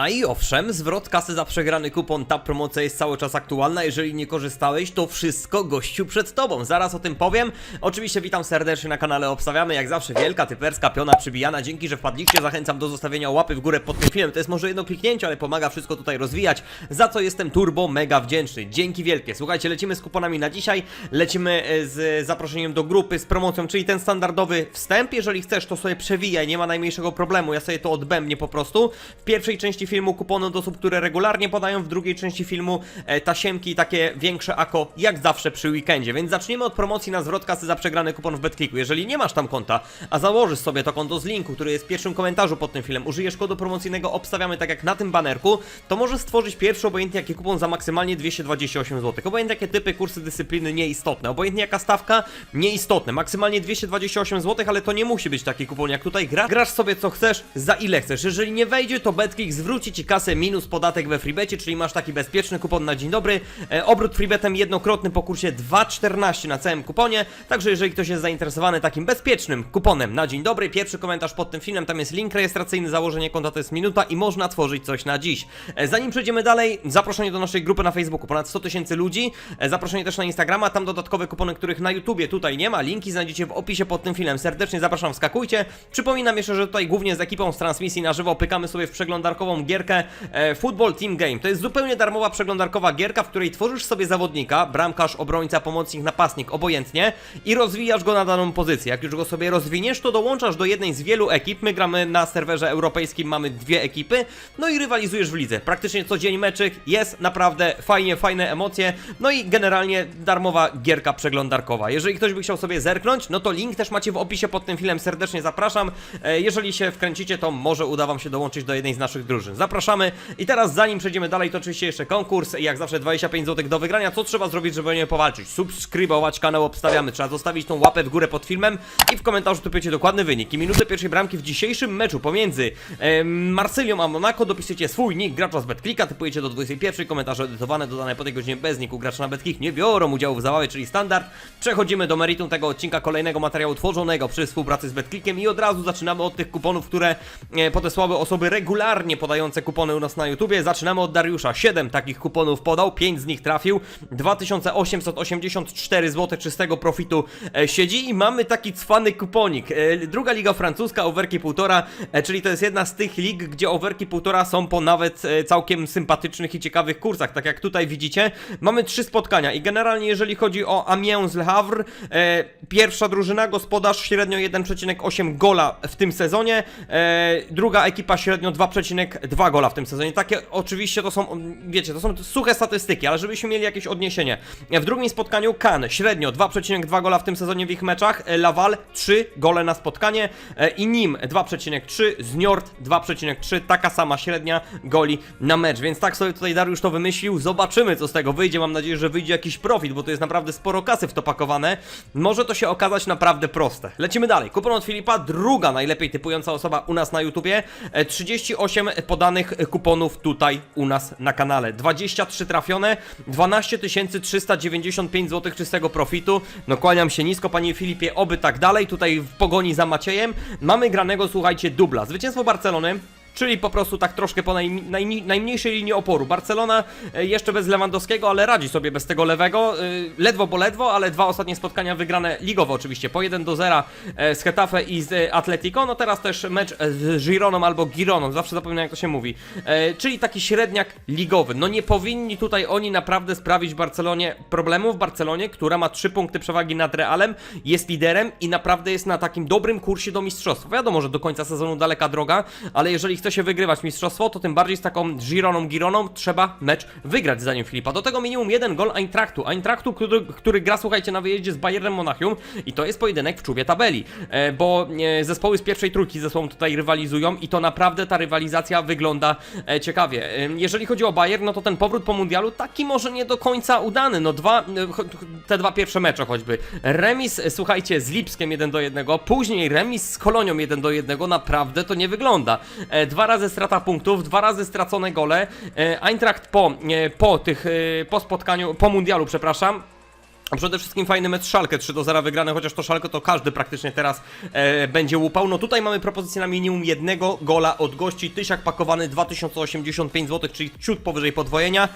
A i owszem, zwrot kasy za przegrany kupon, ta promocja jest cały czas aktualna. Jeżeli nie korzystałeś, to wszystko gościu przed tobą. Zaraz o tym powiem. Oczywiście witam serdecznie na kanale Obstawiamy. Jak zawsze wielka typerska piona przybijana. Dzięki, że wpadliście. Zachęcam do zostawienia łapy w górę pod tym filmem. To jest może jedno kliknięcie, ale pomaga wszystko tutaj rozwijać. Za co jestem turbo mega wdzięczny. Dzięki wielkie. Słuchajcie, lecimy z kuponami na dzisiaj. Lecimy e, z zaproszeniem do grupy, z promocją, czyli ten standardowy wstęp. Jeżeli chcesz, to sobie przewijaj, nie ma najmniejszego problemu. Ja sobie to odbębnię po prostu. W pierwszej części filmu kupony do osób, które regularnie podają, w drugiej części filmu e, tasiemki takie większe ako, jak zawsze przy weekendzie. Więc zaczniemy od promocji na zwrot kasy za przegrany kupon w BetClicku. Jeżeli nie masz tam konta, a założysz sobie to konto z linku, który jest w pierwszym komentarzu pod tym filmem, użyjesz kodu promocyjnego, obstawiamy tak jak na tym banerku, to możesz stworzyć pierwszy obojętnie jaki kupon za maksymalnie 228 zł. Obojętnie jakie typy, kursy dyscypliny nieistotne. Obojętnie jaka stawka nieistotne. Maksymalnie 228 zł, ale to nie musi być taki kupon jak tutaj gra. Grasz sobie co chcesz, za ile chcesz. Jeżeli nie wejdzie, to BetClick zwróci ci kasę minus podatek we freebecie, czyli masz taki bezpieczny kupon na dzień dobry. E, obrót freebetem jednokrotny po kursie 2,14 na całym kuponie. Także jeżeli ktoś jest zainteresowany takim bezpiecznym kuponem na dzień dobry, pierwszy komentarz pod tym filmem, tam jest link rejestracyjny, założenie konta to jest minuta i można tworzyć coś na dziś. E, zanim przejdziemy dalej, zaproszenie do naszej grupy na Facebooku, ponad 100 tysięcy ludzi, e, zaproszenie też na Instagrama, tam dodatkowe kupony, których na YouTubie tutaj nie ma, linki znajdziecie w opisie pod tym filmem. Serdecznie zapraszam, wskakujcie. Przypominam jeszcze, że tutaj głównie z ekipą z transmisji na żywo pykamy sobie w przeglądarkową gierkę e, Football Team Game. To jest zupełnie darmowa przeglądarkowa gierka, w której tworzysz sobie zawodnika, bramkarz, obrońca, pomocnik, napastnik, obojętnie i rozwijasz go na daną pozycję. Jak już go sobie rozwiniesz, to dołączasz do jednej z wielu ekip. My gramy na serwerze europejskim, mamy dwie ekipy, no i rywalizujesz w lidze. Praktycznie co dzień meczyk, jest naprawdę fajnie, fajne emocje, no i generalnie darmowa gierka przeglądarkowa. Jeżeli ktoś by chciał sobie zerknąć, no to link też macie w opisie pod tym filmem, serdecznie zapraszam. E, Jeżeli się wkręcicie, to może uda wam się dołączyć do jednej z naszych drużyn. Zapraszamy i teraz zanim przejdziemy dalej, to oczywiście jeszcze konkurs, jak zawsze 25 zł do wygrania. Co trzeba zrobić, żeby nie powalczyć? Subskrybować kanał, obstawiamy. Trzeba zostawić tą łapę w górę pod filmem i w komentarzu typujecie dokładny wynik. I minutę pierwszej bramki w dzisiejszym meczu pomiędzy e, Marsylią a Monaco dopisujecie swój nick gracza z BetClicka, typujecie do 21, komentarze edytowane, dodane po tej godzinie bez niku gracza na BetClick nie biorą udziału w zabawie, czyli standard. Przechodzimy do meritum tego odcinka, kolejnego materiału tworzonego przy współpracy z BetClickiem i od razu zaczynamy od tych kuponów, które e, podesłały osoby regularnie kupony u nas na YouTubie. Zaczynamy od Dariusza. 7 takich kuponów podał, 5 z nich trafił. 2884 zł czystego profitu e, siedzi i mamy taki cwany kuponik. E, druga liga francuska, overki 1,5, e, czyli to jest jedna z tych lig, gdzie overki 1,5 są po nawet całkiem sympatycznych i ciekawych kursach. Tak jak tutaj widzicie, mamy trzy spotkania i generalnie jeżeli chodzi o Amiens Le Havre, pierwsza drużyna, gospodarz średnio 1,8 gola w tym sezonie, druga ekipa średnio 2,2 gola w tym sezonie. Takie oczywiście to są, wiecie, to są suche statystyki, ale żebyśmy mieli jakieś odniesienie. W drugim spotkaniu Cannes średnio 2,2 gola w tym sezonie w ich meczach, Laval 3 gole na spotkanie. I nim 2,3, Zniort 2,3, taka sama średnia goli na mecz, więc tak sobie tutaj Dariusz to wymyślił, zobaczymy co z tego wyjdzie, mam nadzieję, że wyjdzie jakiś profit, bo to jest naprawdę sporo kasy w to pakowane, może to się okazać naprawdę proste. Lecimy dalej, kupon od Filipa, druga najlepiej typująca osoba u nas na YouTubie, e, 38 podanych kuponów tutaj u nas na kanale, 23 trafione, 12 395 zł czystego profitu, no kłaniam się nisko panie Filipie, oby tak dalej, tutaj w pogoni za Maciejem, mamy granego, słuchajcie, dubla, zwycięstwo Barcelony, Czyli po prostu tak troszkę po naj, naj, najmniejszej linii oporu. Barcelona e, jeszcze bez Lewandowskiego, ale radzi sobie bez tego lewego. e, Ledwo bo ledwo, ale dwa ostatnie spotkania wygrane ligowo oczywiście. Po 1 do 0 e, z Getafe i z Atletico. No teraz też mecz z Gironą albo Gironą, zawsze zapominam jak to się mówi. Czyli taki średniak ligowy. No nie powinni tutaj oni naprawdę sprawić Barcelonie problemów. Barcelonie, która ma 3 punkty przewagi nad Realem, jest liderem i naprawdę jest na takim dobrym kursie do mistrzostwa. Wiadomo, że do końca sezonu daleka droga, ale jeżeli chce się wygrywać mistrzostwo, to tym bardziej z taką Gironą Gironą trzeba mecz wygrać zdaniem Filipa. Do tego minimum jeden gol Eintrachtu. Eintrachtu, który, który gra, słuchajcie, na wyjeździe z Bayernem Monachium i to jest pojedynek w czubie tabeli, e, bo e, zespoły z pierwszej trójki ze sobą tutaj rywalizują i to naprawdę ta rywalizacja wygląda e, ciekawie. E, jeżeli chodzi o Bayern, no to ten powrót po mundialu taki może nie do końca udany. No dwa, e, te dwa pierwsze mecze choćby. Remis, e, słuchajcie, z Lipskiem 1 do 1, później remis z Kolonią 1 do 1, naprawdę to nie wygląda. E, dwa razy strata punktów, dwa razy stracone gole. E, Eintracht po, e, po tych, e, po spotkaniu, po mundialu, przepraszam, przede wszystkim fajny mecz Szalkę 3 do 0 wygrany, chociaż to Szalkę to każdy praktycznie teraz e, będzie łupał. No tutaj mamy propozycję na minimum jednego gola od gości. Tysiak pakowany 2085 zł, czyli ciut powyżej podwojenia.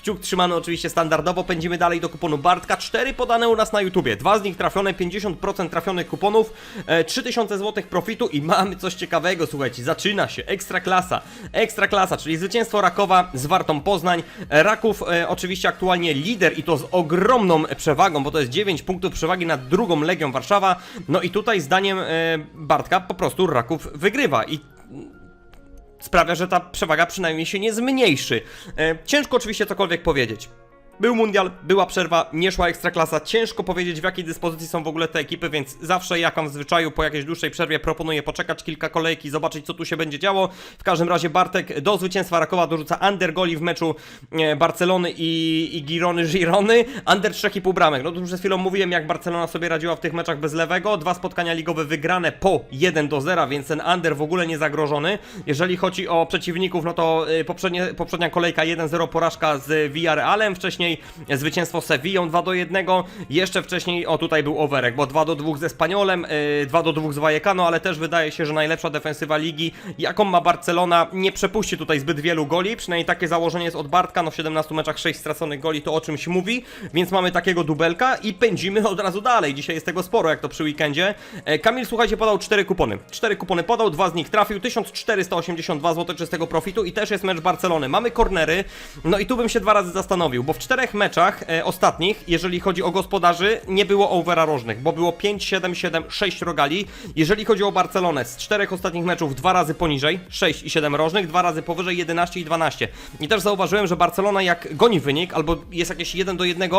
Kciuk trzymany oczywiście standardowo, pędzimy dalej do kuponu Bartka, 4 podane u nas na YouTubie, dwa z nich trafione, 50% trafionych kuponów, e, 3000 zł profitu i mamy coś ciekawego, słuchajcie, zaczyna się, ekstra klasa, ekstra klasa, czyli zwycięstwo Rakowa z Wartą Poznań, e, Raków e, oczywiście aktualnie lider i to z ogromną przewagą, bo to jest 9 punktów przewagi nad drugą Legią Warszawa, no i tutaj zdaniem e, Bartka po prostu Raków wygrywa i sprawia, że ta przewaga przynajmniej się nie zmniejszy. E, ciężko oczywiście cokolwiek powiedzieć. Był mundial, była przerwa, nie szła ekstraklasa. Ciężko powiedzieć w jakiej dyspozycji są w ogóle te ekipy, więc zawsze jak mam w zwyczaju po jakiejś dłuższej przerwie proponuję poczekać kilka kolejki, zobaczyć co tu się będzie działo. W każdym razie Bartek do zwycięstwa Rakowa dorzuca under goli w meczu e, Barcelony i, i Girony Girony. Under 3,5 bramek. No tu przed chwilą mówiłem jak Barcelona sobie radziła w tych meczach bez lewego. Dwa spotkania ligowe wygrane po 1 do 0, więc ten under w ogóle nie zagrożony. Jeżeli chodzi o przeciwników, no to poprzednie, poprzednia kolejka 1-0 porażka z Villarrealem, wcześniej zwycięstwo z Sevillą 2 do 1, jeszcze wcześniej, o tutaj był overek, bo 2 do 2 ze Spaniolem, y, 2 do 2 z Vallecano, ale też wydaje się, że najlepsza defensywa ligi, jaką ma Barcelona, nie przepuści tutaj zbyt wielu goli, przynajmniej takie założenie jest od Bartka, no w 17 meczach 6 straconych goli to o czymś mówi, więc mamy takiego dubelka i pędzimy od razu dalej, dzisiaj jest tego sporo, jak to przy weekendzie. E, Kamil, słuchajcie, podał 4 kupony, 4 kupony podał, dwa z nich trafił, 1482 zł czystego profitu i też jest mecz Barcelony. Mamy kornery, no i tu bym się dwa razy zastanowił, bo w czterech meczach e, ostatnich, jeżeli chodzi o gospodarzy, nie było overa rożnych, bo było 5, 7, 7, 6 rogali. Jeżeli chodzi o Barcelonę, z czterech ostatnich meczów dwa razy poniżej, 6 i 7 rożnych, dwa razy powyżej 11 i 12. I też zauważyłem, że Barcelona jak goni wynik, albo jest jakieś 1 do 1,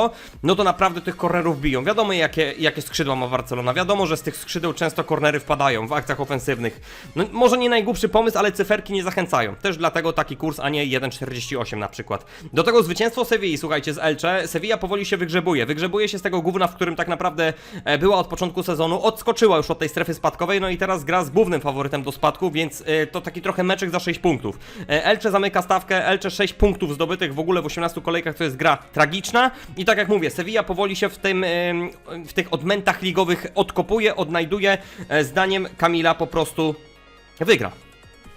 no to naprawdę tych kornerów biją. Wiadomo jakie, jakie skrzydła ma Barcelona, wiadomo, że z tych skrzydeł często kornery wpadają w akcjach ofensywnych. No może nie najgłupszy pomysł, ale cyferki nie zachęcają. Też dlatego taki kurs, a nie 1,48 na przykład. Do tego zwycięstwo Sewilli, słuchajcie, z Elche. Sevilla powoli się wygrzebuje. Wygrzebuje się z tego gówna, w którym tak naprawdę e, była od początku sezonu. Odskoczyła już od tej strefy spadkowej, no i teraz gra z głównym faworytem do spadku, więc e, to taki trochę meczek za 6 punktów. E, Elche zamyka stawkę, Elche 6 punktów zdobytych w ogóle w 18 kolejkach, to jest gra tragiczna. I tak jak mówię, Sevilla powoli się w, tym, w tych odmętach ligowych odkopuje, odnajduje. Zdaniem Kamila po prostu wygra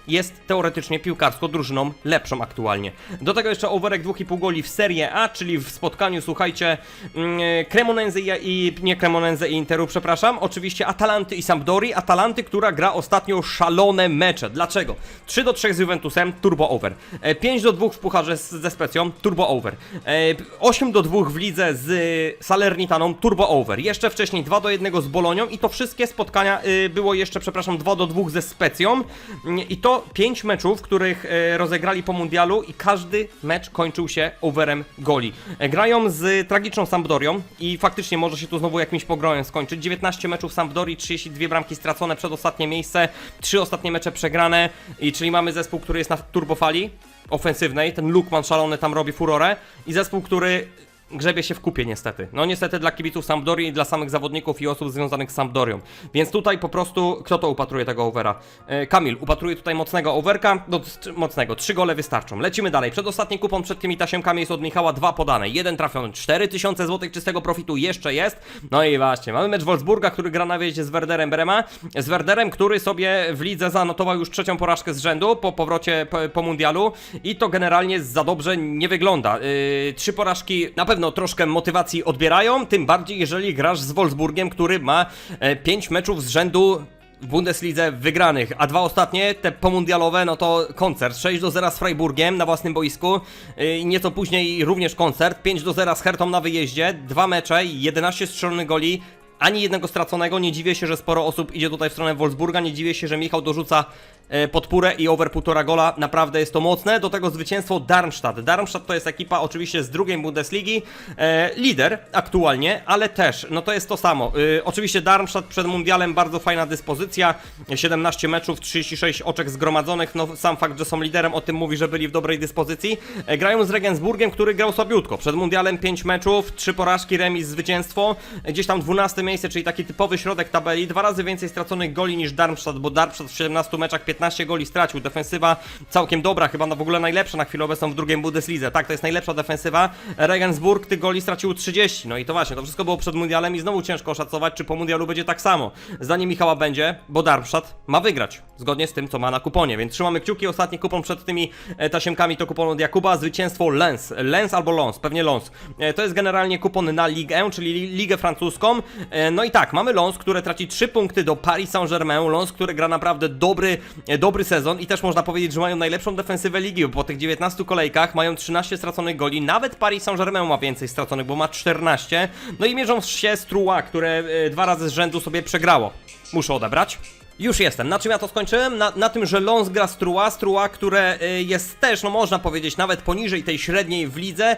jest teoretycznie piłkarsko drużyną lepszą aktualnie. Do tego jeszcze overek 2,5 goli w Serie A, czyli w spotkaniu, słuchajcie, mm, Cremonense i, nie Cremonense i Interu, przepraszam, oczywiście Atalanty i Sampdori, Atalanty, która gra ostatnio szalone mecze. Dlaczego? 3 do 3 z Juventusem, turbo over. E, 5 do 2 w Pucharze ze Specją, turbo over. E, 8 do 2 w lidze z Salernitaną, turbo over. Jeszcze wcześniej 2 do 1 z Bolonią i to wszystkie spotkania y, było jeszcze, przepraszam, 2 do 2 ze Specją Mm, i to 5 meczów, których e, rozegrali po mundialu i każdy mecz kończył się overem goli. E, grają z tragiczną Sampdorią i faktycznie może się tu znowu jakimś pogrojem skończyć. 19 meczów Sampdorii, 32 bramki stracone, przedostatnie miejsce, 3 ostatnie mecze przegrane i czyli mamy zespół, który jest na turbofali ofensywnej, ten Lukman szalony tam robi furorę i zespół, który grzebie się w kupie niestety. No niestety dla kibiców Sampdorii i dla samych zawodników i osób związanych z Sampdorią. Więc tutaj po prostu, kto to upatruje tego overa? E, Kamil, upatruje tutaj mocnego overka, no mocnego, trzy gole wystarczą. Lecimy dalej. Przedostatni kupon przed tymi tasiemkami jest od Michała, dwa podane, jeden trafiony, 4000 zł czystego profitu jeszcze jest. No i właśnie, mamy mecz Wolfsburga, który gra na wyjeździe z Werderem Brema. Z Werderem, który sobie w lidze zanotował już trzecią porażkę z rzędu po powrocie po, po mundialu i to generalnie za dobrze nie wygląda. Yy, trzy porażki na pewno troszkę motywacji odbierają, tym bardziej jeżeli grasz z Wolfsburgiem, który ma e, pięć meczów z rzędu w Bundeslidze wygranych, a dwa ostatnie, te pomundialowe, no to koncert. 6 do 0 z Freiburgiem na własnym boisku yy, nieco później również koncert. 5 do 0 z Hertą na wyjeździe, dwa mecze, 11 strzelonych goli, ani jednego straconego, nie dziwię się, że sporo osób idzie tutaj w stronę Wolfsburga, nie dziwię się, że Michał dorzuca e, podpórę i over półtora gola, naprawdę jest to mocne, do tego zwycięstwo Darmstadt. Darmstadt to jest ekipa oczywiście z drugiej Bundesligi, e, lider aktualnie, ale też, no to jest to samo. E, oczywiście Darmstadt przed mundialem bardzo fajna dyspozycja, 17 meczów, 36 oczek zgromadzonych, no sam fakt, że są liderem o tym mówi, że byli w dobrej dyspozycji. Grają z Regensburgiem, który grał słabiutko, przed mundialem 5 meczów, 3 porażki, remis, zwycięstwo, gdzieś tam 12 miejsce, czyli taki typowy środek tabeli, dwa razy więcej straconych goli niż Darmstadt, bo Darmstadt w 17 meczach 15 goli stracił. Defensywa całkiem dobra, chyba no w ogóle najlepsza na chwilę obecną w drugiej Bundeslidze. Tak, to jest najlepsza defensywa. Regensburg tych goli stracił 30. No i to właśnie, to wszystko było przed mundialem i znowu ciężko oszacować, czy po mundialu będzie tak samo. Zdanie Michała będzie, bo Darmstadt ma wygrać, zgodnie z tym, co ma na kuponie. Więc trzymamy kciuki, ostatni kupon przed tymi e, tasiemkami to kupon od Jakuba, zwycięstwo Lens. Lens albo Lons, pewnie Lons. E, to jest generalnie kupon na Ligue 1, czyli li- Ligę Francuską. E, no i tak, mamy Lons, które traci 3 punkty do Paris Saint-Germain. Lons, który gra naprawdę dobry, dobry sezon i też można powiedzieć, że mają najlepszą defensywę ligi, bo po tych 19 kolejkach mają 13 straconych goli. Nawet Paris Saint-Germain ma więcej straconych, bo ma 14. No i mierzą się z Trua, które e, dwa razy z rzędu sobie przegrało. Muszę odebrać. Już jestem. Na czym ja to skończyłem? Na, na tym, że Lons gra Strua, Strua, które y, jest też, no można powiedzieć, nawet poniżej tej średniej w lidze.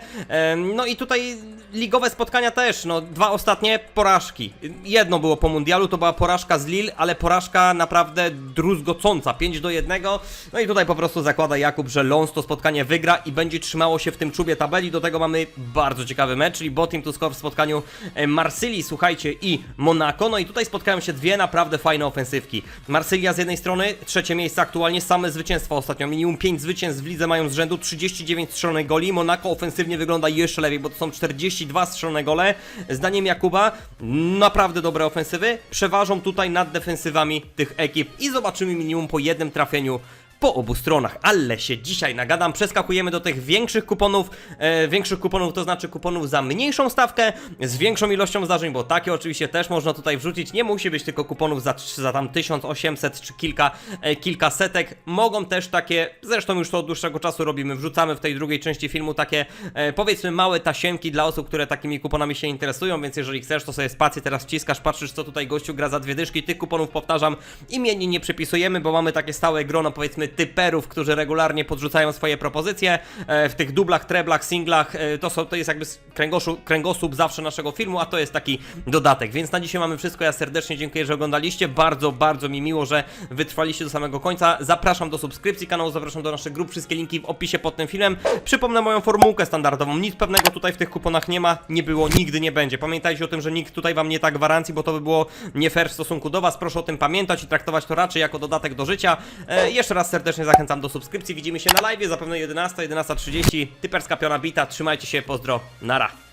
No i tutaj ligowe spotkania też, no dwa ostatnie porażki. Jedno było po mundialu, to była porażka z Lille, ale porażka naprawdę druzgocąca, 5 do 1. No i tutaj po prostu zakłada Jakub, że Lons to spotkanie wygra i będzie trzymało się w tym czubie tabeli. Do tego mamy bardzo ciekawy mecz, czyli Botim to score w spotkaniu e, Marsylii, słuchajcie, i Monako. No i tutaj spotkają się dwie naprawdę fajne ofensywki. Marsylia z jednej strony, trzecie miejsce aktualnie, same zwycięstwa ostatnio. Minimum 5 zwycięstw w lidze mają z rzędu 39 strzelonych goli. Monako ofensywnie wygląda jeszcze lepiej, bo to są 42 strzelone gole. Zdaniem Jakuba, naprawdę dobre ofensywy. Przeważą tutaj nad defensywami tych ekip i zobaczymy minimum po jednym trafieniu po obu stronach, ale się dzisiaj nagadam, przeskakujemy do tych większych kuponów, e, większych kuponów to znaczy kuponów za mniejszą stawkę, z większą ilością zdarzeń, bo takie oczywiście też można tutaj wrzucić, nie musi być tylko kuponów za, za tam 1800 czy kilka, e, kilka setek, mogą też takie, zresztą już to od dłuższego czasu robimy, wrzucamy w tej drugiej części filmu takie e, powiedzmy małe tasiemki dla osób, które takimi kuponami się interesują, więc jeżeli chcesz to sobie spację teraz wciskasz, patrzysz co tutaj gościu gra za dwie dyszki, tych kuponów powtarzam, imieni nie przypisujemy, bo mamy takie stałe grono powiedzmy typerów, którzy regularnie podrzucają swoje propozycje e, w tych dublach, treblach, singlach. E, to, są, to jest jakby kręgosłup zawsze naszego filmu, a to jest taki dodatek. Więc na dzisiaj mamy wszystko. Ja serdecznie dziękuję, że oglądaliście. Bardzo, bardzo mi miło, że wytrwaliście do samego końca. Zapraszam do subskrypcji kanału, zapraszam do naszych grup. Wszystkie linki w opisie pod tym filmem. Przypomnę moją formułkę standardową. Nic pewnego tutaj w tych kuponach nie ma, nie było, nigdy nie będzie. Pamiętajcie o tym, że nikt tutaj wam nie da gwarancji, bo to by było nie fair w stosunku do was. Proszę o tym pamiętać i traktować to raczej jako dodatek do życia. E, jeszcze raz serdecznie zachęcam do subskrypcji. Widzimy się na live, zapewne 11, 11.30. Typerska piona bita. Trzymajcie się, pozdro, nara.